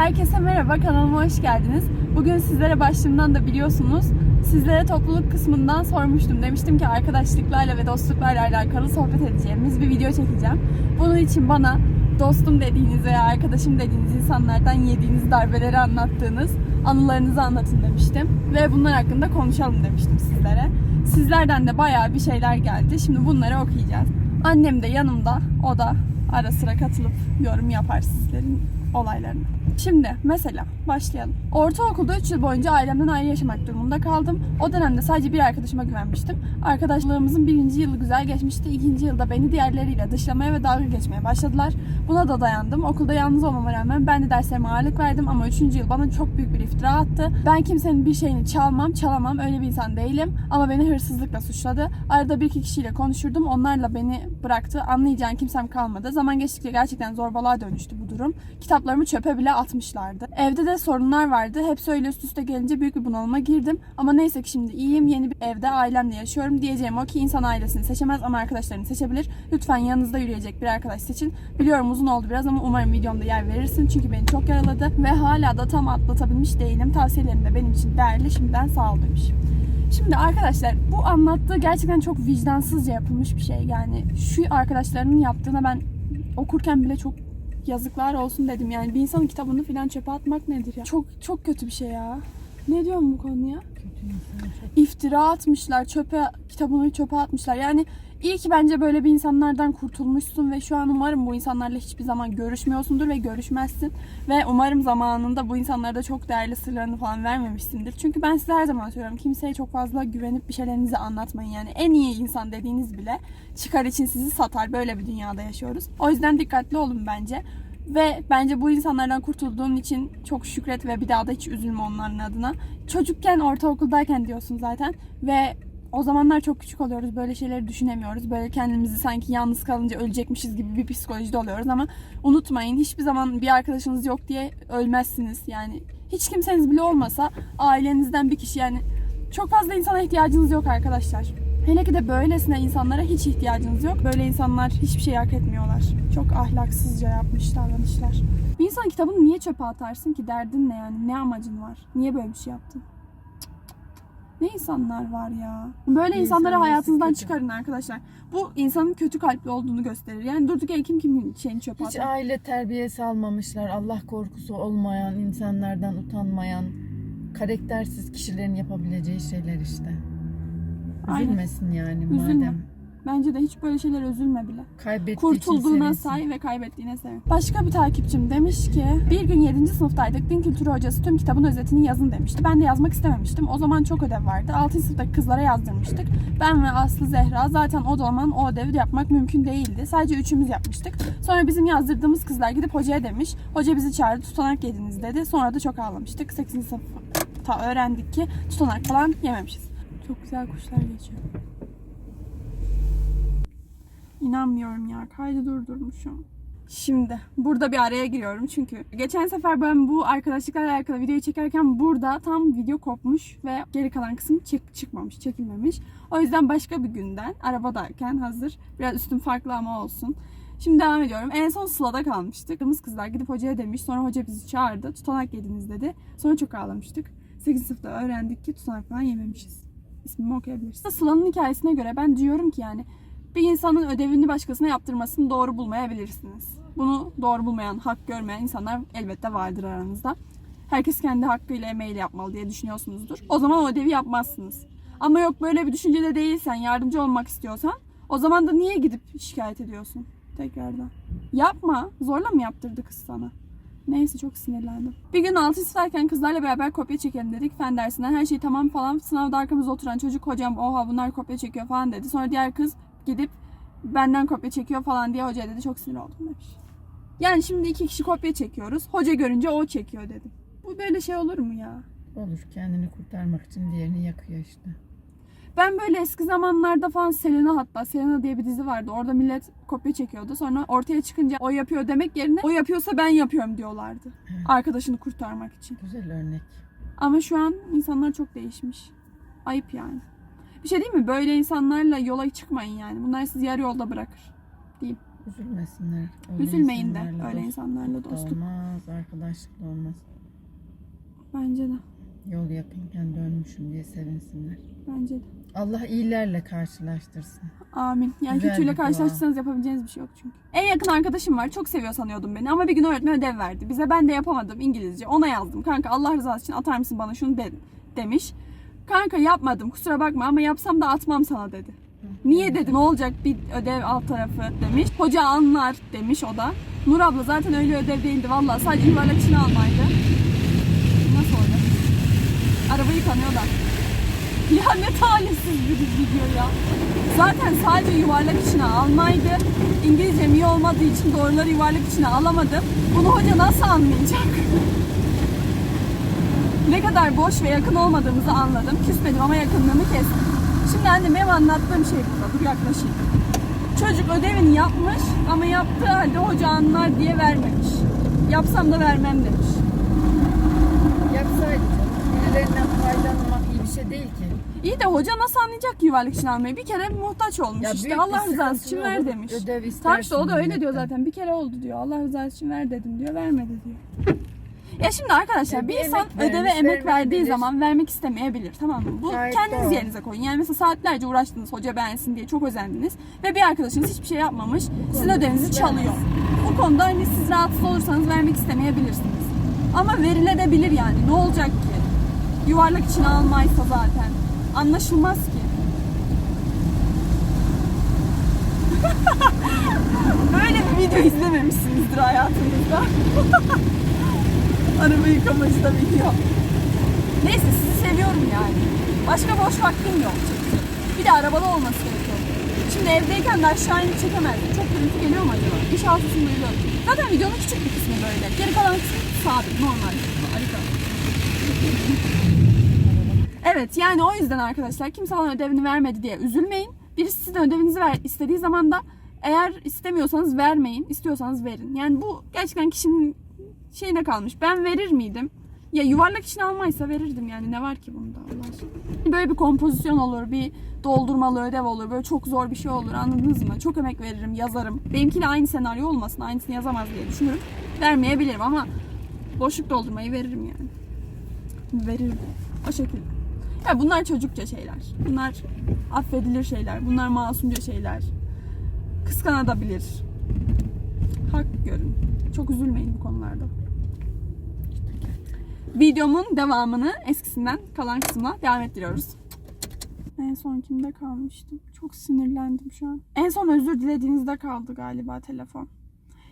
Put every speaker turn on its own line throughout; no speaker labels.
Herkese merhaba, kanalıma hoş geldiniz. Bugün sizlere başlığımdan da biliyorsunuz. Sizlere topluluk kısmından sormuştum. Demiştim ki arkadaşlıklarla ve dostluklarla alakalı sohbet edeceğimiz bir video çekeceğim. Bunun için bana dostum dediğiniz veya arkadaşım dediğiniz insanlardan yediğiniz darbeleri anlattığınız anılarınızı anlatın demiştim. Ve bunlar hakkında konuşalım demiştim sizlere. Sizlerden de bayağı bir şeyler geldi. Şimdi bunları okuyacağız. Annem de yanımda. O da ara sıra katılıp yorum yapar sizlerin olaylarını. Şimdi mesela başlayalım. Ortaokulda 3 yıl boyunca ailemden ayrı yaşamak durumunda kaldım. O dönemde sadece bir arkadaşıma güvenmiştim. Arkadaşlarımızın birinci yılı güzel geçmişti. ikinci yılda beni diğerleriyle dışlamaya ve dalga geçmeye başladılar. Buna da dayandım. Okulda yalnız olmama rağmen ben de derslerime ağırlık verdim ama üçüncü yıl bana çok büyük bir iftira attı. Ben kimsenin bir şeyini çalmam, çalamam. Öyle bir insan değilim. Ama beni hırsızlıkla suçladı. Arada bir iki kişiyle konuşurdum. Onlarla beni bıraktı. Anlayacağın kimsem kalmadı. Zaman geçtikçe gerçekten zorbalığa dönüştü bu durum. Kitaplarımı çöpe bile atmışlardı. Evde de sorunlar vardı. Hepsi öyle üst üste gelince büyük bir bunalıma girdim. Ama neyse ki şimdi iyiyim. Yeni bir evde ailemle yaşıyorum. Diyeceğim o ki insan ailesini seçemez ama arkadaşlarını seçebilir. Lütfen yanınızda yürüyecek bir arkadaş seçin. Biliyorum uzun oldu biraz ama umarım videomda yer verirsin. Çünkü beni çok yaraladı. Ve hala da tam atlatabilmiş değilim. Tavsiyelerin de benim için değerli. Şimdiden sağ ol demiş. Şimdi arkadaşlar bu anlattığı gerçekten çok vicdansızca yapılmış bir şey. Yani şu arkadaşlarının yaptığına ben okurken bile çok yazıklar olsun dedim. Yani bir insanın kitabını falan çöpe atmak nedir ya? Çok çok kötü bir şey ya. Ne diyorum bu konuya? İftira atmışlar, çöpe kitabını çöpe atmışlar. Yani iyi ki bence böyle bir insanlardan kurtulmuşsun ve şu an umarım bu insanlarla hiçbir zaman görüşmüyorsundur ve görüşmezsin. Ve umarım zamanında bu insanlara da çok değerli sırlarını falan vermemişsindir. Çünkü ben size her zaman söylüyorum kimseye çok fazla güvenip bir şeylerinizi anlatmayın. Yani en iyi insan dediğiniz bile çıkar için sizi satar. Böyle bir dünyada yaşıyoruz. O yüzden dikkatli olun bence. Ve bence bu insanlardan kurtulduğun için çok şükret ve bir daha da hiç üzülme onların adına. Çocukken, ortaokuldayken diyorsun zaten ve o zamanlar çok küçük oluyoruz. Böyle şeyleri düşünemiyoruz. Böyle kendimizi sanki yalnız kalınca ölecekmişiz gibi bir psikolojide oluyoruz ama unutmayın hiçbir zaman bir arkadaşınız yok diye ölmezsiniz. Yani hiç kimseniz bile olmasa ailenizden bir kişi yani çok fazla insana ihtiyacınız yok arkadaşlar. Hele ki de böylesine insanlara hiç ihtiyacınız yok. Böyle insanlar hiçbir şey hak etmiyorlar. Çok ahlaksızca yapmış davranışlar. Bir insan kitabını niye çöpe atarsın ki? Derdin ne yani? Ne amacın var? Niye böyle bir şey yaptın? Ne insanlar var ya. Böyle
Bir
insanları
insan
hayatınızdan
kötü?
çıkarın arkadaşlar. Bu insanın kötü kalpli olduğunu gösterir. Yani durduk yere kim kimin şeyini çöpe
Hiç
atar.
aile terbiyesi almamışlar. Allah korkusu olmayan, insanlardan utanmayan, karaktersiz kişilerin yapabileceği şeyler işte. Üzülmesin yani
Üzülme.
madem.
Bence de hiç böyle şeylere üzülme bile.
Kaybettiği
Kurtulduğuna
için
say ve kaybettiğine sevin. Başka bir takipçim demiş ki bir gün 7. sınıftaydık. Din kültürü hocası tüm kitabın özetini yazın demişti. Ben de yazmak istememiştim. O zaman çok ödev vardı. 6. sınıftaki kızlara yazdırmıştık. Ben ve Aslı Zehra zaten o zaman o ödevi yapmak mümkün değildi. Sadece üçümüz yapmıştık. Sonra bizim yazdırdığımız kızlar gidip hocaya demiş. Hoca bizi çağırdı tutanak yediniz dedi. Sonra da çok ağlamıştık. 8. sınıfta öğrendik ki tutanak falan yememişiz. Çok güzel kuşlar geçiyor. İnanmıyorum ya. Kaydı durdurmuşum. Şimdi burada bir araya giriyorum çünkü geçen sefer ben bu arkadaşlıklarla alakalı videoyu çekerken burada tam video kopmuş ve geri kalan kısım çık çıkmamış, çekilmemiş. O yüzden başka bir günden arabadayken hazır biraz üstüm farklı ama olsun. Şimdi devam ediyorum. En son Sıla'da kalmıştık. Kırmızı kızlar gidip hocaya demiş. Sonra hoca bizi çağırdı. Tutanak yediniz dedi. Sonra çok ağlamıştık. 8. sınıfta öğrendik ki tutanak falan yememişiz. İsmimi okuyabilirsin. Sıla'nın hikayesine göre ben diyorum ki yani bir insanın ödevini başkasına yaptırmasını doğru bulmayabilirsiniz. Bunu doğru bulmayan, hak görmeyen insanlar elbette vardır aranızda. Herkes kendi hakkıyla emeğiyle yapmalı diye düşünüyorsunuzdur. O zaman o ödevi yapmazsınız. Ama yok böyle bir düşüncede değilsen, yardımcı olmak istiyorsan o zaman da niye gidip şikayet ediyorsun tekrardan? Yapma. Zorla mı yaptırdı kız sana? Neyse çok sinirlendim. Bir gün 6 sınıftayken kızlarla beraber kopya çekelim dedik. Fen dersinden her şey tamam falan. Sınavda arkamızda oturan çocuk hocam oha bunlar kopya çekiyor falan dedi. Sonra diğer kız gidip benden kopya çekiyor falan diye hocaya dedi. Çok sinir oldum demiş. Yani şimdi iki kişi kopya çekiyoruz. Hoca görünce o çekiyor dedim. Bu böyle şey olur mu ya?
Olur kendini kurtarmak için diğerini yakıyor işte.
Ben böyle eski zamanlarda falan Selena hatta Selena diye bir dizi vardı. Orada millet kopya çekiyordu. Sonra ortaya çıkınca o yapıyor demek yerine o yapıyorsa ben yapıyorum diyorlardı.
Evet.
Arkadaşını kurtarmak için.
Güzel örnek.
Ama şu an insanlar çok değişmiş. Ayıp yani. Bir şey değil mi? Böyle insanlarla yola çıkmayın yani. Bunlar sizi yarı yolda bırakır. Diyeyim.
Üzülmesinler. Öyle
Üzülmeyin de öyle
dost-
insanlarla
dostluk. Olmaz, arkadaşlık da olmaz.
Bence de.
Yol yakınken dönmüşüm diye sevinsinler.
Bence de.
Allah iyilerle karşılaştırsın.
Amin. Yani
Güzel
kötüyle karşılaştıysanız yapabileceğiniz bir şey yok çünkü. En yakın arkadaşım var. Çok seviyor sanıyordum beni. Ama bir gün öğretmen ödev verdi. Bize ben de yapamadım İngilizce. Ona yazdım. Kanka Allah rızası için atar mısın bana şunu de, demiş. Kanka yapmadım kusura bakma ama yapsam da atmam sana dedi. Niye dedi ne olacak bir ödev alt tarafı demiş. Hoca anlar demiş o da. Nur abla zaten öyle ödev değildi vallahi sadece yuvarlak içine almaydı. Nasıl olacak? Araba yıkanıyor da. Ya ne talihsiz bir video ya. Zaten sadece yuvarlak içine almaydı. İngilizcem iyi olmadığı için doğruları yuvarlak içine alamadım. Bunu hoca nasıl anlayacak? ne kadar boş ve yakın olmadığımızı anladım. Küsmedim ama yakınlığımı kestim. Şimdi annem benim anlattığım şey burada. Dur yaklaşayım. Çocuk ödevini yapmış ama yaptığı halde hoca anlar diye vermemiş. Yapsam da vermem demiş.
Yapsaydı. Birilerinden faydalanmak iyi bir şey değil ki.
İyi de hoca nasıl anlayacak ki yuvarlak için almayı? Bir kere muhtaç olmuş
Ya
işte. Allah rızası için ver demiş.
Ödev istersin
işte o da öyle diyor zaten. Bir kere oldu diyor. Allah rızası için ver dedim diyor. Vermedi diyor. Ya şimdi arkadaşlar bir
bir
insan
emek
ödeve
vermiş,
emek verdiği zaman vermek istemeyebilir. Tamam mı? Bu
Gayet
kendiniz
doğru.
yerinize koyun. Yani mesela saatlerce uğraştınız hoca beğensin diye çok özendiniz. Ve bir arkadaşınız hiçbir şey yapmamış. Sizin ödevinizi çalıyor. Bu konuda hani siz rahatsız olursanız vermek istemeyebilirsiniz. Ama verilebilir yani. Ne olacak ki? Yuvarlak içine almaysa zaten. Anlaşılmaz ki. Böyle bir video izlememişsinizdir hayatınızda. Araba yıkamacı da video. Neyse sizi seviyorum yani. Başka boş vaktim yok. Bir de arabalı olması gerekiyor. Şimdi evdeyken de aşağı inip çekemezdim. Çok gürültü geliyor mu acaba? İnşallah sesini duyuyorum. Zaten videonun küçük bir kısmı böyle. Geri kalan kısmı sabit, normal. Harika. Evet yani o yüzden arkadaşlar kimse bana ödevini vermedi diye üzülmeyin. Birisi sizden ödevinizi ver, istediği zaman da eğer istemiyorsanız vermeyin, istiyorsanız verin. Yani bu gerçekten kişinin şeyine kalmış. Ben verir miydim? Ya yuvarlak için almaysa verirdim yani ne var ki bunda Allah aşkına. Böyle bir kompozisyon olur, bir doldurmalı ödev olur, böyle çok zor bir şey olur anladınız mı? Çok emek veririm, yazarım. Benimkiyle aynı senaryo olmasın, aynısını yazamaz diye düşünürüm. Vermeyebilirim ama boşluk doldurmayı veririm yani. Veririm. O şekilde. Ya bunlar çocukça şeyler. Bunlar affedilir şeyler. Bunlar masumca şeyler. Kıskanabilir. Hak görün. Çok üzülmeyin bu konularda. Videomun devamını eskisinden kalan kısmına devam ettiriyoruz. En son kimde kalmıştım? Çok sinirlendim şu an. En son özür dilediğinizde kaldı galiba telefon.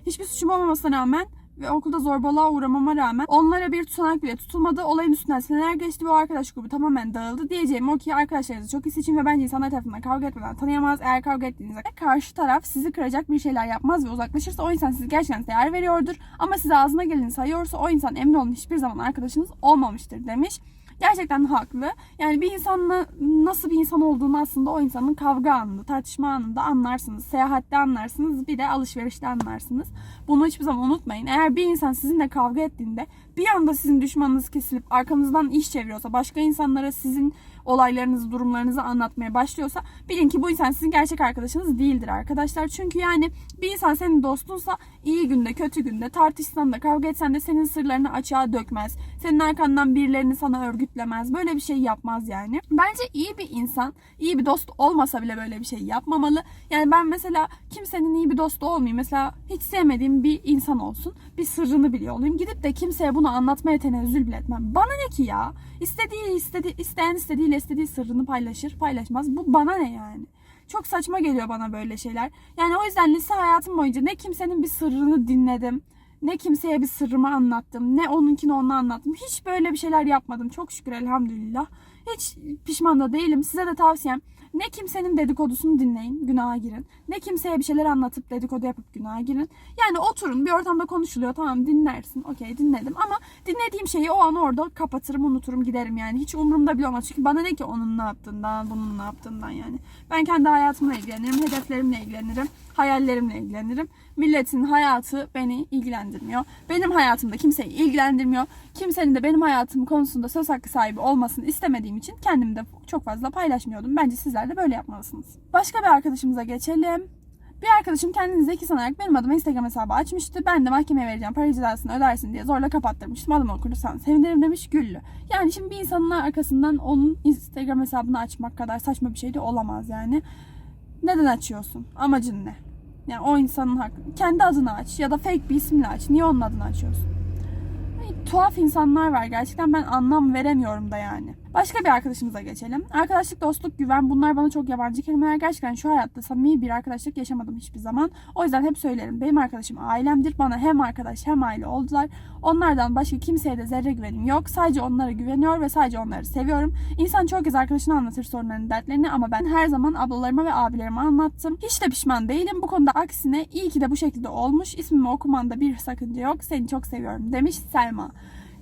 Hiçbir suçum olmamasına rağmen ve okulda zorbalığa uğramama rağmen onlara bir tutanak bile tutulmadı. Olayın üstünden seneler geçti ve o arkadaş grubu tamamen dağıldı. Diyeceğim o ki arkadaşlarınızı çok iyi seçin ve bence insanlar tarafından kavga etmeden tanıyamaz. Eğer kavga ettiğinizde karşı taraf sizi kıracak bir şeyler yapmaz ve uzaklaşırsa o insan sizi gerçekten değer veriyordur. Ama size ağzına geleni sayıyorsa o insan emin olun hiçbir zaman arkadaşınız olmamıştır demiş. Gerçekten haklı. Yani bir insanla nasıl bir insan olduğunu aslında o insanın kavga anında, tartışma anında anlarsınız. Seyahatte anlarsınız, bir de alışverişte anlarsınız. Bunu hiçbir zaman unutmayın. Eğer bir insan sizinle kavga ettiğinde bir anda sizin düşmanınız kesilip arkanızdan iş çeviriyorsa, başka insanlara sizin olaylarınızı, durumlarınızı anlatmaya başlıyorsa bilin ki bu insan sizin gerçek arkadaşınız değildir arkadaşlar. Çünkü yani bir insan senin dostunsa iyi günde, kötü günde, tartışsan da, kavga etsen de senin sırlarını açığa dökmez. Senin arkandan birilerini sana örgütlemez. Böyle bir şey yapmaz yani. Bence iyi bir insan, iyi bir dost olmasa bile böyle bir şey yapmamalı. Yani ben mesela kimsenin iyi bir dostu olmayayım. Mesela hiç sevmediğim bir insan olsun. Bir sırrını biliyor olayım. Gidip de kimseye bunu anlatmaya tenezzül bile etmem. Bana ne ki ya? İstediği, istedi, isteyen istediğiyle istediği sırrını paylaşır, paylaşmaz. Bu bana ne yani? Çok saçma geliyor bana böyle şeyler. Yani o yüzden lise hayatım boyunca ne kimsenin bir sırrını dinledim. Ne kimseye bir sırrımı anlattım. Ne onunkini ona anlattım. Hiç böyle bir şeyler yapmadım. Çok şükür elhamdülillah. Hiç pişman da değilim. Size de tavsiyem ne kimsenin dedikodusunu dinleyin, günaha girin. Ne kimseye bir şeyler anlatıp dedikodu yapıp günaha girin. Yani oturun bir ortamda konuşuluyor tamam dinlersin. Okey dinledim ama dinlediğim şeyi o an orada kapatırım unuturum giderim yani. Hiç umurumda bile olmaz. Çünkü bana ne ki onun ne yaptığından, bunun ne yaptığından yani. Ben kendi hayatımla ilgilenirim, hedeflerimle ilgilenirim, hayallerimle ilgilenirim. Milletin hayatı beni ilgilendirmiyor. Benim hayatımda kimseyi ilgilendirmiyor. Kimsenin de benim hayatım konusunda söz hakkı sahibi olmasını istemediğim için kendimi de çok fazla paylaşmıyordum. Bence sizler de böyle yapmalısınız. Başka bir arkadaşımıza geçelim. Bir arkadaşım kendini zeki sanarak benim adıma Instagram hesabı açmıştı. Ben de mahkemeye vereceğim para cezasını ödersin diye zorla kapattırmıştım. Adımı okursan sevinirim demiş Güllü. Yani şimdi bir insanın arkasından onun Instagram hesabını açmak kadar saçma bir şey de olamaz yani. Neden açıyorsun? Amacın ne? Yani o insanın hakkı. Kendi adını aç ya da fake bir isimle aç. Niye onun adını açıyorsun? Ay, tuhaf insanlar var gerçekten ben anlam veremiyorum da yani. Başka bir arkadaşımıza geçelim. Arkadaşlık, dostluk, güven bunlar bana çok yabancı kelimeler. Gerçekten şu hayatta samimi bir arkadaşlık yaşamadım hiçbir zaman. O yüzden hep söylerim. Benim arkadaşım ailemdir. Bana hem arkadaş hem aile oldular. Onlardan başka kimseye de zerre güvenim yok. Sadece onlara güveniyor ve sadece onları seviyorum. İnsan çok kez arkadaşına anlatır sorunlarını, dertlerini ama ben her zaman ablalarıma ve abilerime anlattım. Hiç de pişman değilim. Bu konuda aksine iyi ki de bu şekilde olmuş. İsmimi okumanda bir sakınca yok. Seni çok seviyorum demiş Selma.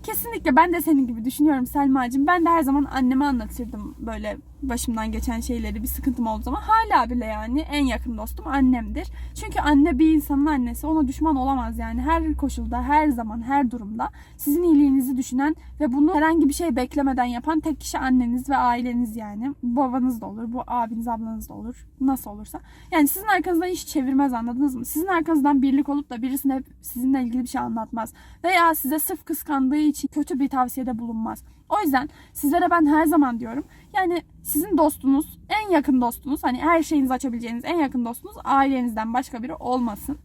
Kesinlikle ben de senin gibi düşünüyorum Selma'cığım. Ben de her zaman anneme anlatırdım böyle başımdan geçen şeyleri bir sıkıntım olduğu zaman. Hala bile yani en yakın dostum annemdir. Çünkü anne bir insanın annesi ona düşman olamaz yani. Her koşulda, her zaman, her durumda sizin iyiliğinizi düşünen ve bunu herhangi bir şey beklemeden yapan tek kişi anneniz ve aileniz yani. Babanız da olur, bu abiniz, ablanız da olur. Nasıl olursa. Yani sizin arkanızdan hiç çevirmez anladınız mı? Sizin arkanızdan birlik olup da birisine sizinle ilgili bir şey anlatmaz. Veya size sırf kıskandığı için kötü bir tavsiyede bulunmaz. O yüzden sizlere ben her zaman diyorum. Yani sizin dostunuz, en yakın dostunuz, hani her şeyinizi açabileceğiniz en yakın dostunuz ailenizden başka biri olmasın.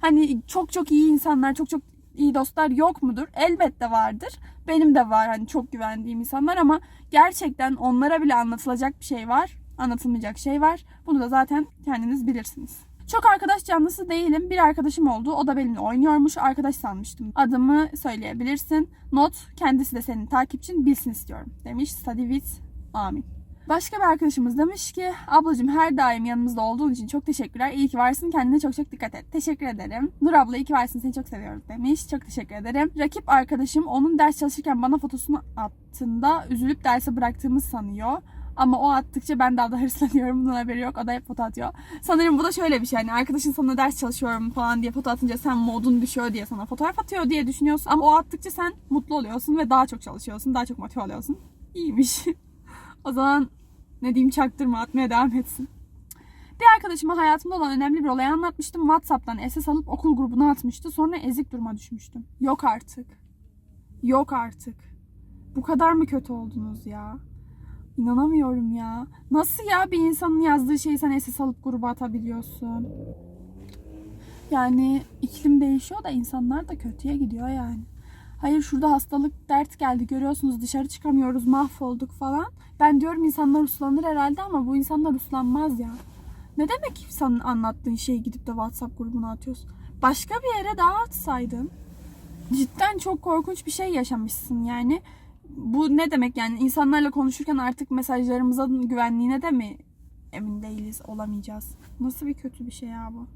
Hani çok çok iyi insanlar, çok çok iyi dostlar yok mudur? Elbette vardır. Benim de var hani çok güvendiğim insanlar ama gerçekten onlara bile anlatılacak bir şey var. Anlatılmayacak şey var. Bunu da zaten kendiniz bilirsiniz. Çok arkadaş canlısı değilim. Bir arkadaşım oldu. O da benimle oynuyormuş. Arkadaş sanmıştım. Adımı söyleyebilirsin. Not kendisi de senin takipçin bilsin istiyorum. Demiş Sadivit. Amin. Başka bir arkadaşımız demiş ki ablacığım her daim yanımızda olduğun için çok teşekkürler. İyi ki varsın. Kendine çok çok dikkat et. Teşekkür ederim. Nur abla iyi ki varsın. Seni çok seviyoruz demiş. Çok teşekkür ederim. Rakip arkadaşım onun ders çalışırken bana fotosunu attığında üzülüp derse bıraktığımı sanıyor. Ama o attıkça ben daha da hırslanıyorum. Bunun haberi yok. O da hep foto atıyor. Sanırım bu da şöyle bir şey. Hani arkadaşın sana ders çalışıyorum falan diye foto atınca sen modun düşüyor diye sana fotoğraf atıyor diye düşünüyorsun. Ama o attıkça sen mutlu oluyorsun ve daha çok çalışıyorsun. Daha çok motive oluyorsun. İyiymiş. o zaman ne diyeyim çaktırma atmaya devam etsin. Bir arkadaşıma hayatımda olan önemli bir olayı anlatmıştım. Whatsapp'tan SS alıp okul grubuna atmıştı. Sonra ezik duruma düşmüştüm. Yok artık. Yok artık. Bu kadar mı kötü oldunuz ya? İnanamıyorum ya. Nasıl ya bir insanın yazdığı şeyi sen SS alıp gruba atabiliyorsun? Yani iklim değişiyor da insanlar da kötüye gidiyor yani. Hayır şurada hastalık dert geldi görüyorsunuz dışarı çıkamıyoruz mahvolduk falan. Ben diyorum insanlar uslanır herhalde ama bu insanlar uslanmaz ya. Ne demek senin anlattığın şeyi gidip de WhatsApp grubuna atıyorsun? Başka bir yere daha atsaydın. Cidden çok korkunç bir şey yaşamışsın yani. Bu ne demek yani insanlarla konuşurken artık mesajlarımızın güvenliğine de mi emin değiliz, olamayacağız? Nasıl bir kötü bir şey ya bu?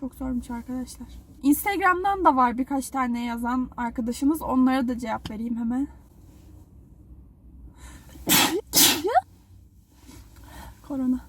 Çok zormuş arkadaşlar. Instagram'dan da var birkaç tane yazan arkadaşımız. Onlara da cevap vereyim hemen. Korona.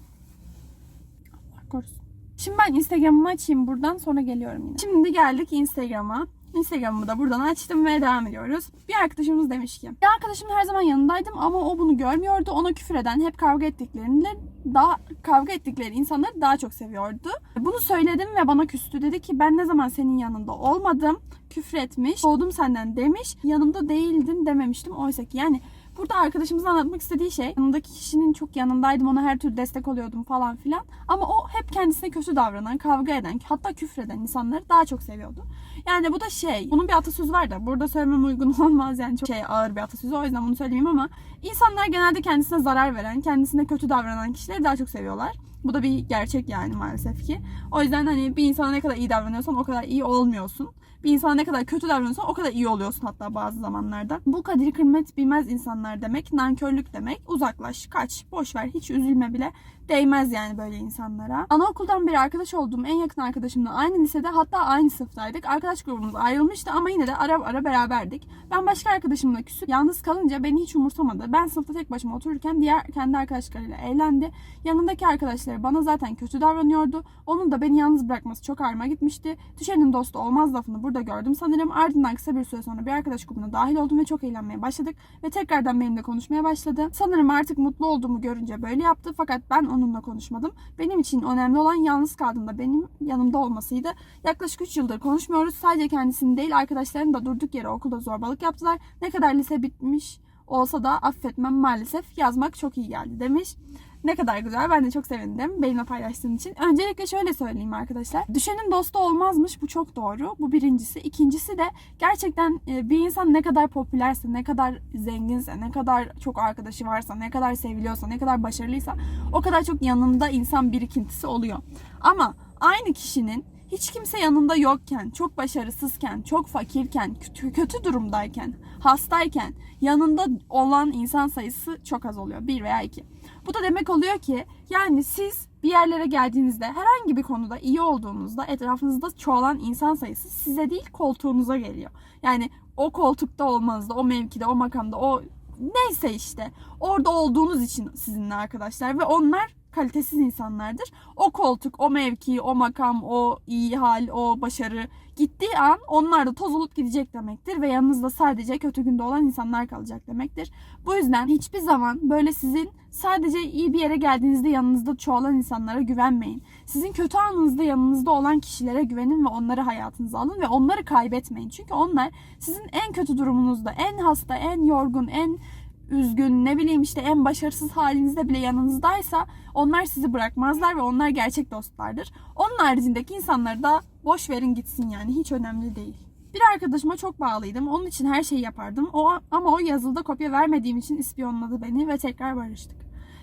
Allah korusun. Şimdi ben Instagram'ımı açayım buradan sonra geliyorum yine. Şimdi geldik Instagram'a. Instagram'ımı da buradan açtım ve devam ediyoruz. Bir arkadaşımız demiş ki bir arkadaşımın her zaman yanındaydım ama o bunu görmüyordu. Ona küfür eden hep kavga ettiklerinde daha kavga ettikleri insanları daha çok seviyordu. Bunu söyledim ve bana küstü. Dedi ki ben ne zaman senin yanında olmadım. Küfür etmiş. Soğudum senden demiş. Yanımda değildin dememiştim. Oysa ki yani Burada arkadaşımızın anlatmak istediği şey yanındaki kişinin çok yanındaydım ona her türlü destek oluyordum falan filan. Ama o hep kendisine kötü davranan, kavga eden, hatta küfreden insanları daha çok seviyordu. Yani bu da şey, bunun bir atasözü var da burada söylemem uygun olmaz yani çok şey ağır bir atasözü o yüzden bunu söyleyeyim ama insanlar genelde kendisine zarar veren, kendisine kötü davranan kişileri daha çok seviyorlar. Bu da bir gerçek yani maalesef ki. O yüzden hani bir insana ne kadar iyi davranıyorsan o kadar iyi olmuyorsun. Bir insana ne kadar kötü davranıyorsan o kadar iyi oluyorsun hatta bazı zamanlarda. Bu kadir kıymet bilmez insanlar demek, nankörlük demek. Uzaklaş, kaç, boş ver, hiç üzülme bile. Değmez yani böyle insanlara. Anaokuldan beri arkadaş olduğum en yakın arkadaşımla aynı lisede hatta aynı sınıftaydık. Arkadaş grubumuz ayrılmıştı ama yine de ara ara beraberdik. Ben başka arkadaşımla küsüp yalnız kalınca beni hiç umursamadı. Ben sınıfta tek başıma otururken diğer kendi arkadaşlarıyla eğlendi. Yanındaki arkadaşları bana zaten kötü davranıyordu. Onun da beni yalnız bırakması çok ağrıma gitmişti. Düşenin dostu olmaz lafını burada gördüm sanırım. Ardından kısa bir süre sonra bir arkadaş grubuna dahil oldum ve çok eğlenmeye başladık. Ve tekrardan benimle konuşmaya başladı. Sanırım artık mutlu olduğumu görünce böyle yaptı. Fakat ben onunla konuşmadım. Benim için önemli olan yalnız kaldığında benim yanımda olmasıydı. Yaklaşık 3 yıldır konuşmuyoruz. Sadece kendisini değil arkadaşlarım da durduk yere okulda zorbalık yaptılar. Ne kadar lise bitmiş olsa da affetmem maalesef. Yazmak çok iyi geldi demiş. Ne kadar güzel. Ben de çok sevindim benimle paylaştığın için. Öncelikle şöyle söyleyeyim arkadaşlar. Düşenin dostu olmazmış. Bu çok doğru. Bu birincisi. İkincisi de gerçekten e, bir insan ne kadar popülerse, ne kadar zenginse, ne kadar çok arkadaşı varsa, ne kadar seviliyorsa, ne kadar başarılıysa o kadar çok yanında insan birikintisi oluyor. Ama aynı kişinin hiç kimse yanında yokken, çok başarısızken, çok fakirken, kötü, kötü durumdayken, hastayken yanında olan insan sayısı çok az oluyor. Bir veya iki. Bu da demek oluyor ki yani siz bir yerlere geldiğinizde herhangi bir konuda iyi olduğunuzda etrafınızda çoğalan insan sayısı size değil koltuğunuza geliyor. Yani o koltukta olmanızda, o mevkide, o makamda, o neyse işte orada olduğunuz için sizinle arkadaşlar ve onlar kalitesiz insanlardır. O koltuk, o mevki, o makam, o iyi hal, o başarı gittiği an onlar da toz olup gidecek demektir ve yanınızda sadece kötü günde olan insanlar kalacak demektir. Bu yüzden hiçbir zaman böyle sizin sadece iyi bir yere geldiğinizde yanınızda çoğalan insanlara güvenmeyin. Sizin kötü anınızda yanınızda olan kişilere güvenin ve onları hayatınıza alın ve onları kaybetmeyin. Çünkü onlar sizin en kötü durumunuzda, en hasta, en yorgun, en üzgün, ne bileyim işte en başarısız halinizde bile yanınızdaysa onlar sizi bırakmazlar ve onlar gerçek dostlardır. Onun haricindeki insanları da boş verin gitsin yani hiç önemli değil. Bir arkadaşıma çok bağlıydım. Onun için her şeyi yapardım. O ama o yazılıda kopya vermediğim için ispiyonladı beni ve tekrar barıştık.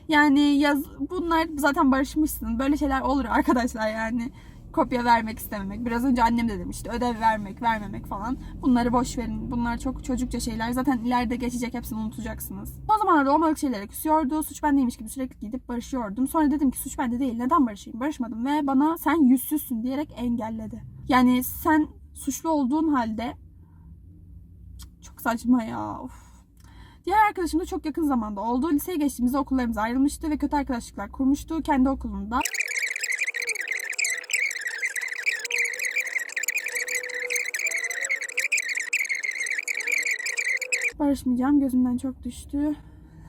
Yani yaz bunlar zaten barışmışsın. Böyle şeyler olur arkadaşlar yani kopya vermek istememek. Biraz önce annem de demişti. Ödev vermek, vermemek falan. Bunları boş verin. Bunlar çok çocukça şeyler. Zaten ileride geçecek. Hepsini unutacaksınız. O zamanlarda olmadık şeylere küsüyordu. Suç bendeymiş gibi sürekli gidip barışıyordum. Sonra dedim ki suç bende değil. Neden barışayım? Barışmadım ve bana sen yüzsüzsün diyerek engelledi. Yani sen suçlu olduğun halde çok saçma ya. Of. Diğer arkadaşım da çok yakın zamanda oldu. Liseye geçtiğimizde okullarımız ayrılmıştı ve kötü arkadaşlıklar kurmuştu kendi okulunda. Barışmayacağım. Gözümden çok düştü.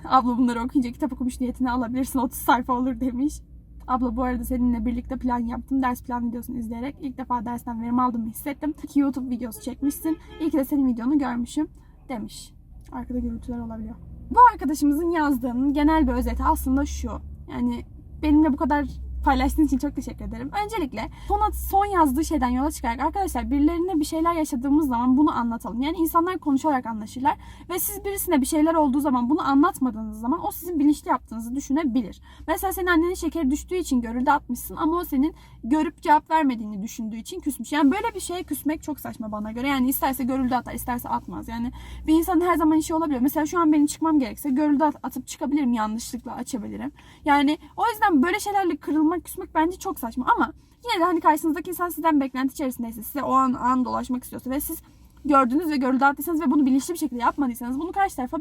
Abla bunları okuyunca kitap okumuş niyetini alabilirsin. 30 sayfa olur demiş. Abla bu arada seninle birlikte plan yaptım. Ders plan videosunu izleyerek ilk defa dersten verim aldığımı hissettim. İki YouTube videosu çekmişsin. Ki de senin videonu görmüşüm demiş. Arkada gürültüler olabiliyor. Bu arkadaşımızın yazdığının genel bir özeti aslında şu. Yani benimle bu kadar paylaştığın için çok teşekkür ederim. Öncelikle son, son yazdığı şeyden yola çıkarak arkadaşlar birilerine bir şeyler yaşadığımız zaman bunu anlatalım. Yani insanlar konuşarak anlaşırlar ve siz birisine bir şeyler olduğu zaman bunu anlatmadığınız zaman o sizin bilinçli yaptığınızı düşünebilir. Mesela senin annenin şekeri düştüğü için görülde atmışsın ama o senin görüp cevap vermediğini düşündüğü için küsmüş. Yani böyle bir şeye küsmek çok saçma bana göre. Yani isterse görüldü atar, isterse atmaz. Yani bir insanın her zaman işi olabiliyor. Mesela şu an benim çıkmam gerekse görüldü at- atıp çıkabilirim. Yanlışlıkla açabilirim. Yani o yüzden böyle şeylerle kırılmak, küsmek bence çok saçma. Ama yine de hani karşınızdaki insan sizden beklenti içerisindeyse size o an an dolaşmak istiyorsa ve siz gördünüz ve görüldü attıysanız ve bunu bilinçli bir şekilde yapmadıysanız bunu karşı tarafa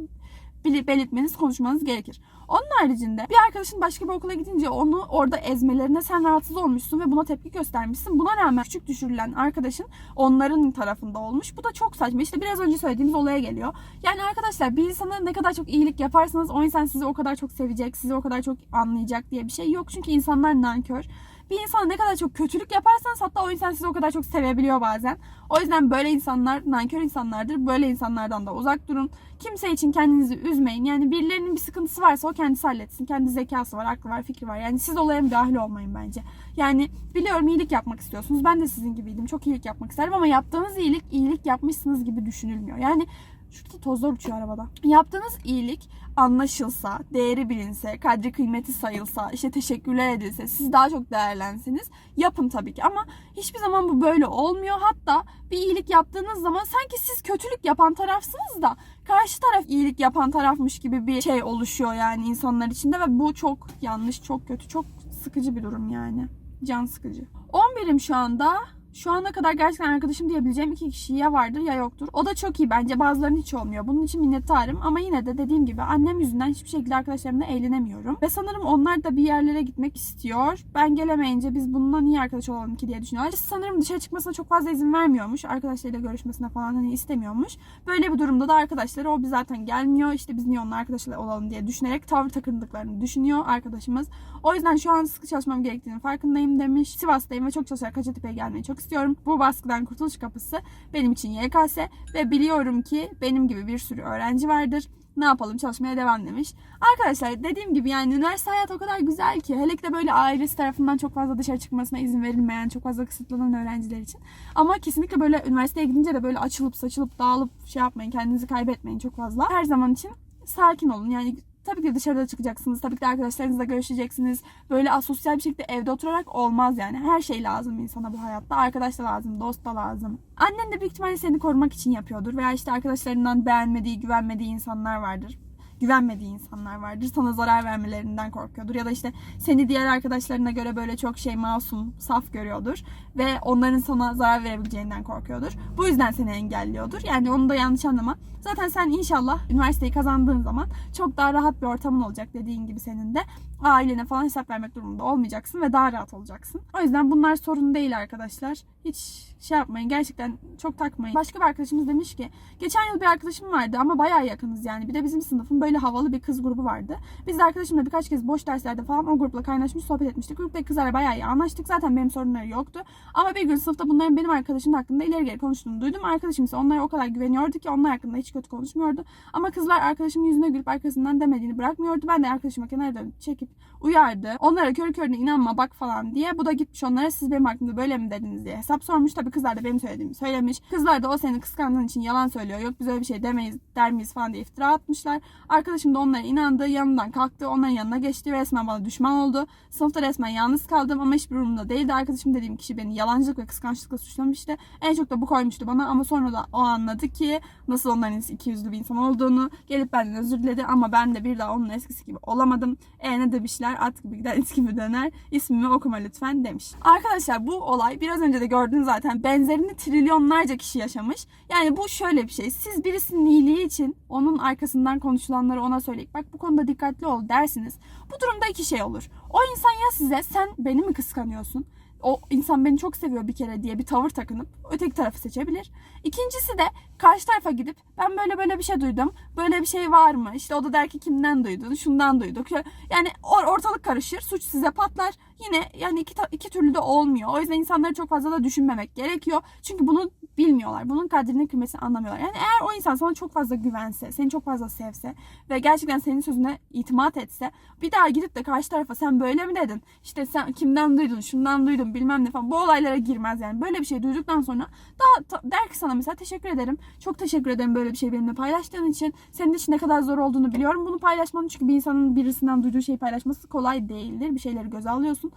belirtmeniz, konuşmanız gerekir. Onun haricinde bir arkadaşın başka bir okula gidince onu orada ezmelerine sen rahatsız olmuşsun ve buna tepki göstermişsin. Buna rağmen küçük düşürülen arkadaşın onların tarafında olmuş. Bu da çok saçma. İşte biraz önce söylediğimiz olaya geliyor. Yani arkadaşlar bir insana ne kadar çok iyilik yaparsanız o insan sizi o kadar çok sevecek, sizi o kadar çok anlayacak diye bir şey yok. Çünkü insanlar nankör. Bir insana ne kadar çok kötülük yaparsanız hatta o insan sizi o kadar çok sevebiliyor bazen. O yüzden böyle insanlar nankör insanlardır. Böyle insanlardan da uzak durun. Kimse için kendinizi üzmeyin. Yani birilerinin bir sıkıntısı varsa o kendisi halletsin. Kendi zekası var, aklı var, fikri var. Yani siz olaya müdahil olmayın bence. Yani biliyorum iyilik yapmak istiyorsunuz. Ben de sizin gibiydim. Çok iyilik yapmak isterdim ama yaptığınız iyilik iyilik yapmışsınız gibi düşünülmüyor. Yani Şurada tozlar uçuyor arabada. Yaptığınız iyilik anlaşılsa, değeri bilinse, kadri kıymeti sayılsa, işte teşekkürler edilse, siz daha çok değerlenseniz yapın tabii ki. Ama hiçbir zaman bu böyle olmuyor. Hatta bir iyilik yaptığınız zaman sanki siz kötülük yapan tarafsınız da karşı taraf iyilik yapan tarafmış gibi bir şey oluşuyor yani insanlar içinde ve bu çok yanlış, çok kötü, çok sıkıcı bir durum yani. Can sıkıcı. 11'im şu anda. Şu ana kadar gerçekten arkadaşım diyebileceğim iki kişi ya vardır ya yoktur. O da çok iyi bence. Bazılarının hiç olmuyor. Bunun için minnettarım. Ama yine de dediğim gibi annem yüzünden hiçbir şekilde arkadaşlarımla eğlenemiyorum. Ve sanırım onlar da bir yerlere gitmek istiyor. Ben gelemeyince biz bununla niye arkadaş olalım ki diye düşünüyorlar. Sanırım dışarı çıkmasına çok fazla izin vermiyormuş. Arkadaşlarıyla görüşmesine falan hani istemiyormuş. Böyle bir durumda da arkadaşları o biz zaten gelmiyor. İşte biz niye onunla arkadaşlar olalım diye düşünerek tavır takındıklarını düşünüyor arkadaşımız. O yüzden şu an sıkı çalışmam gerektiğini farkındayım demiş. Sivas'tayım ve çok çalışarak Hacettepe'ye gelmeyi çok istiyorum. Bu baskıdan kurtuluş kapısı benim için YKS ve biliyorum ki benim gibi bir sürü öğrenci vardır. Ne yapalım çalışmaya devam demiş. Arkadaşlar dediğim gibi yani üniversite hayatı o kadar güzel ki. Hele ki de böyle ailesi tarafından çok fazla dışarı çıkmasına izin verilmeyen, çok fazla kısıtlanan öğrenciler için. Ama kesinlikle böyle üniversiteye gidince de böyle açılıp saçılıp dağılıp şey yapmayın. Kendinizi kaybetmeyin çok fazla. Her zaman için sakin olun. Yani Tabii ki dışarıda çıkacaksınız. Tabii ki de arkadaşlarınızla görüşeceksiniz. Böyle asosyal bir şekilde evde oturarak olmaz yani. Her şey lazım insana bu hayatta. Arkadaş da lazım, dost da lazım. Annen de büyük ihtimalle seni korumak için yapıyordur. Veya işte arkadaşlarından beğenmediği, güvenmediği insanlar vardır. Güvenmediği insanlar vardır. Sana zarar vermelerinden korkuyordur. Ya da işte seni diğer arkadaşlarına göre böyle çok şey masum, saf görüyordur. Ve onların sana zarar verebileceğinden korkuyordur. Bu yüzden seni engelliyordur. Yani onu da yanlış anlama. Zaten sen inşallah üniversiteyi kazandığın zaman çok daha rahat bir ortamın olacak dediğin gibi senin de. Ailene falan hesap vermek durumunda olmayacaksın ve daha rahat olacaksın. O yüzden bunlar sorun değil arkadaşlar. Hiç şey yapmayın. Gerçekten çok takmayın. Başka bir arkadaşımız demiş ki geçen yıl bir arkadaşım vardı ama bayağı yakınız yani. Bir de bizim sınıfın böyle havalı bir kız grubu vardı. Biz de arkadaşımla birkaç kez boş derslerde falan o grupla kaynaşmış sohbet etmiştik. Gruptaki kızlarla bayağı iyi anlaştık. Zaten benim sorunları yoktu. Ama bir gün sınıfta bunların benim arkadaşım hakkında ileri geri konuştuğunu duydum. Arkadaşım ise onlara o kadar güveniyordu ki onlar hakkında hiç kötü konuşmuyordu. Ama kızlar arkadaşımın yüzüne gülüp arkasından demediğini bırakmıyordu. Ben de arkadaşıma kenara dönüp çekip uyardı. Onlara körü körüne inanma bak falan diye. Bu da gitmiş onlara siz benim hakkımda böyle mi dediniz diye hesap sormuş. Tabii kızlar da benim söylediğimi söylemiş. Kızlar da o seni kıskandığın için yalan söylüyor. Yok biz öyle bir şey demeyiz der miyiz falan diye iftira atmışlar. Arkadaşım da onlara inandı. Yanından kalktı. Onların yanına geçti. Resmen bana düşman oldu. Sınıfta resmen yalnız kaldım ama hiçbir umurumda değildi. Arkadaşım dediğim kişi beni yalancılık ve kıskançlıkla suçlamıştı. En çok da bu koymuştu bana ama sonra da o anladı ki nasıl onların iki yüzlü bir insan olduğunu. Gelip benden özür diledi ama ben de bir daha onun eskisi gibi olamadım. E ne demişler gider it gibi döner. İsmimi okuma lütfen demiş. Arkadaşlar bu olay biraz önce de gördünüz zaten benzerini trilyonlarca kişi yaşamış. Yani bu şöyle bir şey. Siz birisinin iyiliği için onun arkasından konuşulanları ona söyleyip bak bu konuda dikkatli ol dersiniz. Bu durumda iki şey olur. O insan ya size sen beni mi kıskanıyorsun? O insan beni çok seviyor bir kere diye bir tavır takınıp öteki tarafı seçebilir. İkincisi de karşı tarafa gidip ben böyle böyle bir şey duydum. Böyle bir şey var mı? İşte o da der ki kimden duydun? Şundan duyduk. Yani or- ortalık karışır. Suç size patlar. Yine yani iki, iki türlü de olmuyor. O yüzden insanları çok fazla da düşünmemek gerekiyor. Çünkü bunu bilmiyorlar. Bunun kadrini kıymetini anlamıyorlar. Yani eğer o insan sana çok fazla güvense, seni çok fazla sevse ve gerçekten senin sözüne itimat etse bir daha gidip de karşı tarafa sen böyle mi dedin? İşte sen kimden duydun, şundan duydun bilmem ne falan. Bu olaylara girmez yani. Böyle bir şey duyduktan sonra daha der ki sana mesela teşekkür ederim. Çok teşekkür ederim böyle bir şey benimle paylaştığın için. Senin için ne kadar zor olduğunu biliyorum bunu paylaşmanın. Çünkü bir insanın birisinden duyduğu şeyi paylaşması kolay değildir. Bir şeyleri göze alıyorsun.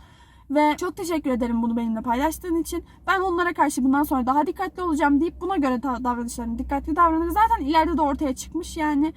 Ve çok teşekkür ederim bunu benimle paylaştığın için. Ben onlara karşı bundan sonra daha dikkatli olacağım deyip buna göre da davranışlarını dikkatli davranır. Zaten ileride de ortaya çıkmış yani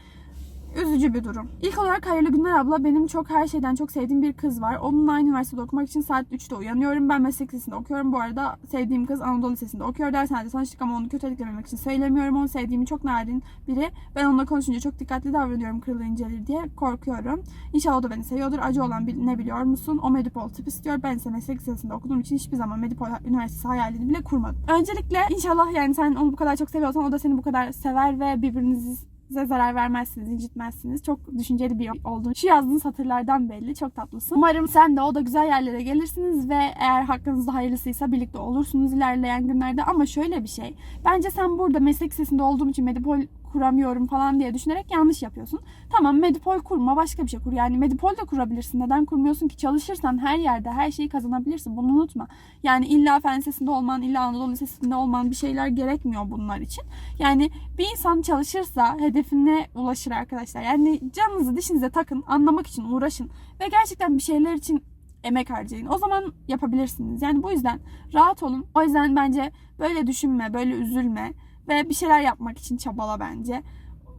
üzücü bir durum. İlk olarak hayırlı günler abla. Benim çok her şeyden çok sevdiğim bir kız var. Onunla aynı üniversitede okumak için saat 3'te uyanıyorum. Ben meslek lisesinde okuyorum. Bu arada sevdiğim kız Anadolu Lisesi'nde okuyor. Dershanede tanıştık ama onu kötü etkilememek için söylemiyorum. Onu sevdiğimi çok narin biri. Ben onunla konuşunca çok dikkatli davranıyorum kırılır incelir diye korkuyorum. İnşallah o da beni seviyordur. Acı olan ne biliyor musun? O Medipol tıp istiyor. Ben ise meslek lisesinde okuduğum için hiçbir zaman Medipol Üniversitesi hayalini bile kurmadım. Öncelikle inşallah yani sen onu bu kadar çok seviyorsan o da seni bu kadar sever ve birbirinizi size zarar vermezsiniz, incitmezsiniz. Çok düşünceli bir olduğun. Şu yazdığın satırlardan belli. Çok tatlısın. Umarım sen de o da güzel yerlere gelirsiniz ve eğer hakkınızda hayırlısıysa birlikte olursunuz ilerleyen günlerde. Ama şöyle bir şey. Bence sen burada meslek lisesinde olduğum için Medipol kuramıyorum falan diye düşünerek yanlış yapıyorsun. Tamam Medipol kurma başka bir şey kur. Yani Medipol de kurabilirsin. Neden kurmuyorsun ki? Çalışırsan her yerde her şeyi kazanabilirsin. Bunu unutma. Yani illa fen lisesinde olman, illa Anadolu Lisesi'nde olman bir şeyler gerekmiyor bunlar için. Yani bir insan çalışırsa hedefine ulaşır arkadaşlar. Yani canınızı dişinize takın, anlamak için uğraşın ve gerçekten bir şeyler için emek harcayın. O zaman yapabilirsiniz. Yani bu yüzden rahat olun. O yüzden bence böyle düşünme, böyle üzülme ve bir şeyler yapmak için çabala bence.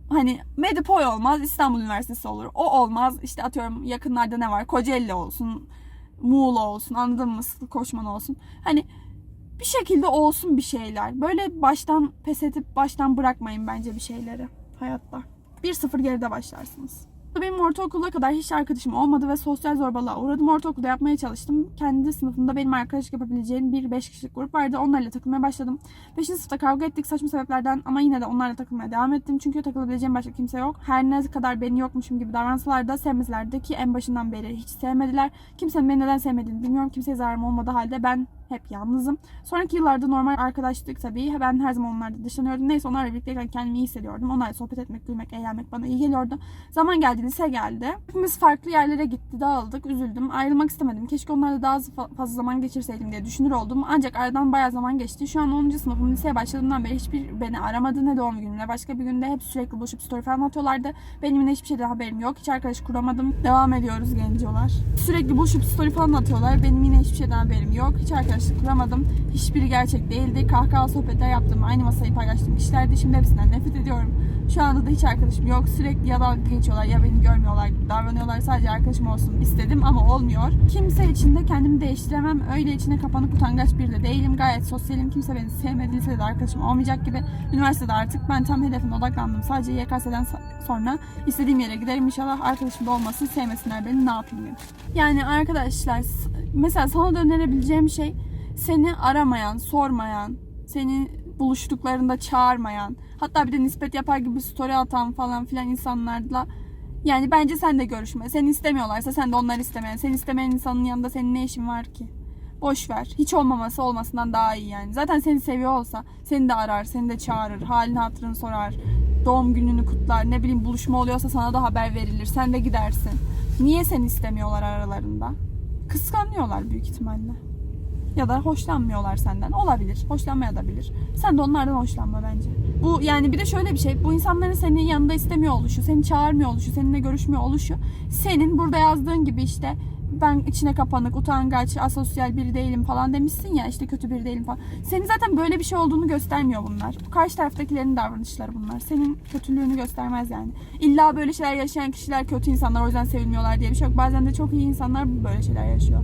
Hani Medipol olmaz, İstanbul Üniversitesi olur. O olmaz. İşte atıyorum yakınlarda ne var? Kocaeli olsun, Muğla olsun, anladın mı? Sıkı koşman olsun. Hani bir şekilde olsun bir şeyler. Böyle baştan pes edip baştan bırakmayın bence bir şeyleri hayatta. 1-0 geride başlarsınız. Benim ortaokula kadar hiç arkadaşım olmadı ve sosyal zorbalığa uğradım. Ortaokulda yapmaya çalıştım. Kendi sınıfımda benim arkadaşlık yapabileceğim bir 5 kişilik grup vardı. Onlarla takılmaya başladım. 5. sınıfta kavga ettik saçma sebeplerden ama yine de onlarla takılmaya devam ettim. Çünkü takılabileceğim başka kimse yok. Her ne kadar beni yokmuşum gibi davransalar da sevmeselerdi ki en başından beri hiç sevmediler. Kimsenin beni neden sevmediğini bilmiyorum. Kimseye zararım olmadığı halde ben hep yalnızım. Sonraki yıllarda normal arkadaşlık tabii. Ben her zaman onlarda dışlanıyordum. Neyse onlarla birlikteyken kendimi iyi hissediyordum. Onlarla sohbet etmek, gülmek, eğlenmek bana iyi geliyordu. Zaman geldi, lise geldi. Hepimiz farklı yerlere gitti, dağıldık, üzüldüm. Ayrılmak istemedim. Keşke onlarla daha fa- fazla zaman geçirseydim diye düşünür oldum. Ancak aradan bayağı zaman geçti. Şu an 10. sınıfım liseye başladığımdan beri hiçbir beni aramadı. Ne doğum günümde, başka bir günde hep sürekli buluşup story falan atıyorlardı. Benim hiçbir şeyden haberim yok. Hiç arkadaş kuramadım. Devam ediyoruz gencolar. Sürekli buluşup story falan atıyorlar. Benim yine hiçbir şeyden haberim yok. Hiç arkadaşlık kuramadım. Hiçbiri gerçek değildi. Kahkaha sohbetler yaptım. Aynı masayı paylaştığım kişilerdi. Şimdi hepsinden nefret ediyorum. Şu anda da hiç arkadaşım yok. Sürekli ya dalga geçiyorlar ya beni görmüyorlar gibi davranıyorlar. Sadece arkadaşım olsun istedim ama olmuyor. Kimse içinde kendimi değiştiremem. Öyle içine kapanık utangaç biri de değilim. Gayet sosyalim. Kimse beni sevmedi. Lisede de arkadaşım olmayacak gibi. Üniversitede artık ben tam hedefime odaklandım. Sadece YKS'den sonra istediğim yere giderim inşallah. Arkadaşım da olmasın. Sevmesinler beni. Ne yapayım dedim. Yani arkadaşlar mesela sana da önerebileceğim şey seni aramayan, sormayan, seni buluştuklarında çağırmayan, hatta bir de nispet yapar gibi story atan falan filan insanlarla yani bence sen de görüşme. Seni istemiyorlarsa sen de onları istemeyen. Seni istemeyen insanın yanında senin ne işin var ki? Boş ver. Hiç olmaması olmasından daha iyi yani. Zaten seni seviyor olsa seni de arar, seni de çağırır, halini hatırını sorar. Doğum gününü kutlar, ne bileyim buluşma oluyorsa sana da haber verilir. Sen de gidersin. Niye seni istemiyorlar aralarında? Kıskanıyorlar büyük ihtimalle. Ya da hoşlanmıyorlar senden. Olabilir. Hoşlanmaya da bilir. Sen de onlardan hoşlanma bence. Bu yani bir de şöyle bir şey. Bu insanların senin yanında istemiyor oluşu, seni çağırmıyor oluşu, seninle görüşmüyor oluşu. Senin burada yazdığın gibi işte ben içine kapanık, utangaç, asosyal biri değilim falan demişsin ya işte kötü biri değilim falan. Senin zaten böyle bir şey olduğunu göstermiyor bunlar. Bu karşı taraftakilerin davranışları bunlar. Senin kötülüğünü göstermez yani. İlla böyle şeyler yaşayan kişiler kötü insanlar o yüzden sevilmiyorlar diye bir şey yok. Bazen de çok iyi insanlar böyle şeyler yaşıyor.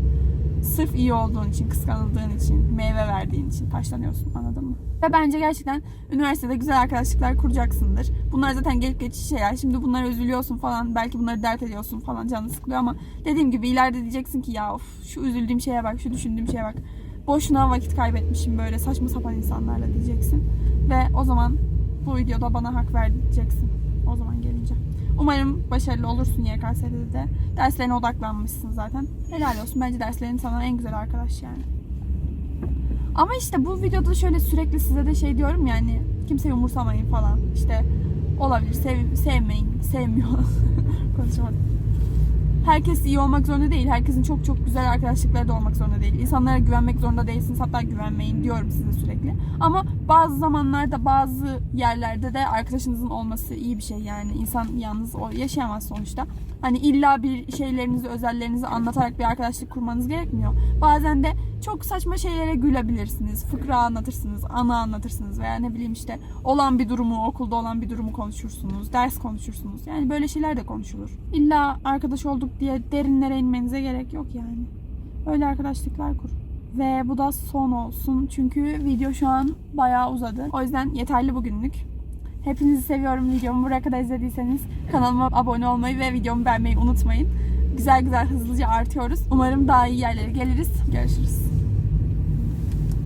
Sırf iyi olduğun için, kıskanıldığın için, meyve verdiğin için taşlanıyorsun anladın mı? Ve bence gerçekten üniversitede güzel arkadaşlıklar kuracaksındır. Bunlar zaten gelip geçici şeyler. Şimdi bunlara üzülüyorsun falan, belki bunları dert ediyorsun falan canını sıkılıyor ama dediğim gibi ileride diyeceksin ki ya of şu üzüldüğüm şeye bak, şu düşündüğüm şeye bak. Boşuna vakit kaybetmişim böyle saçma sapan insanlarla diyeceksin. Ve o zaman bu videoda bana hak ver diyeceksin. O zaman. Umarım başarılı olursun YKS'de de. Derslerine odaklanmışsın zaten. Helal olsun. Bence derslerin sana en güzel arkadaş yani. Ama işte bu videoda şöyle sürekli size de şey diyorum yani kimseyi umursamayın falan. İşte olabilir sev, sevmeyin, sevmiyor. Konuşamadım. Herkes iyi olmak zorunda değil. Herkesin çok çok güzel arkadaşlıkları da olmak zorunda değil. İnsanlara güvenmek zorunda değilsiniz. Hatta güvenmeyin diyorum size sürekli. Ama bazı zamanlarda bazı yerlerde de arkadaşınızın olması iyi bir şey yani. İnsan yalnız yaşayamaz sonuçta. Hani illa bir şeylerinizi, özellerinizi anlatarak bir arkadaşlık kurmanız gerekmiyor. Bazen de çok saçma şeylere gülebilirsiniz. Fıkra anlatırsınız, anı anlatırsınız veya ne bileyim işte olan bir durumu, okulda olan bir durumu konuşursunuz, ders konuşursunuz. Yani böyle şeyler de konuşulur. İlla arkadaş olduk diye derinlere inmenize gerek yok yani. Öyle arkadaşlıklar kur. Ve bu da son olsun. Çünkü video şu an bayağı uzadı. O yüzden yeterli bugünlük. Hepinizi seviyorum. Videomu buraya kadar izlediyseniz kanalıma abone olmayı ve videomu beğenmeyi unutmayın. Güzel güzel hızlıca artıyoruz. Umarım daha iyi yerlere geliriz. Görüşürüz.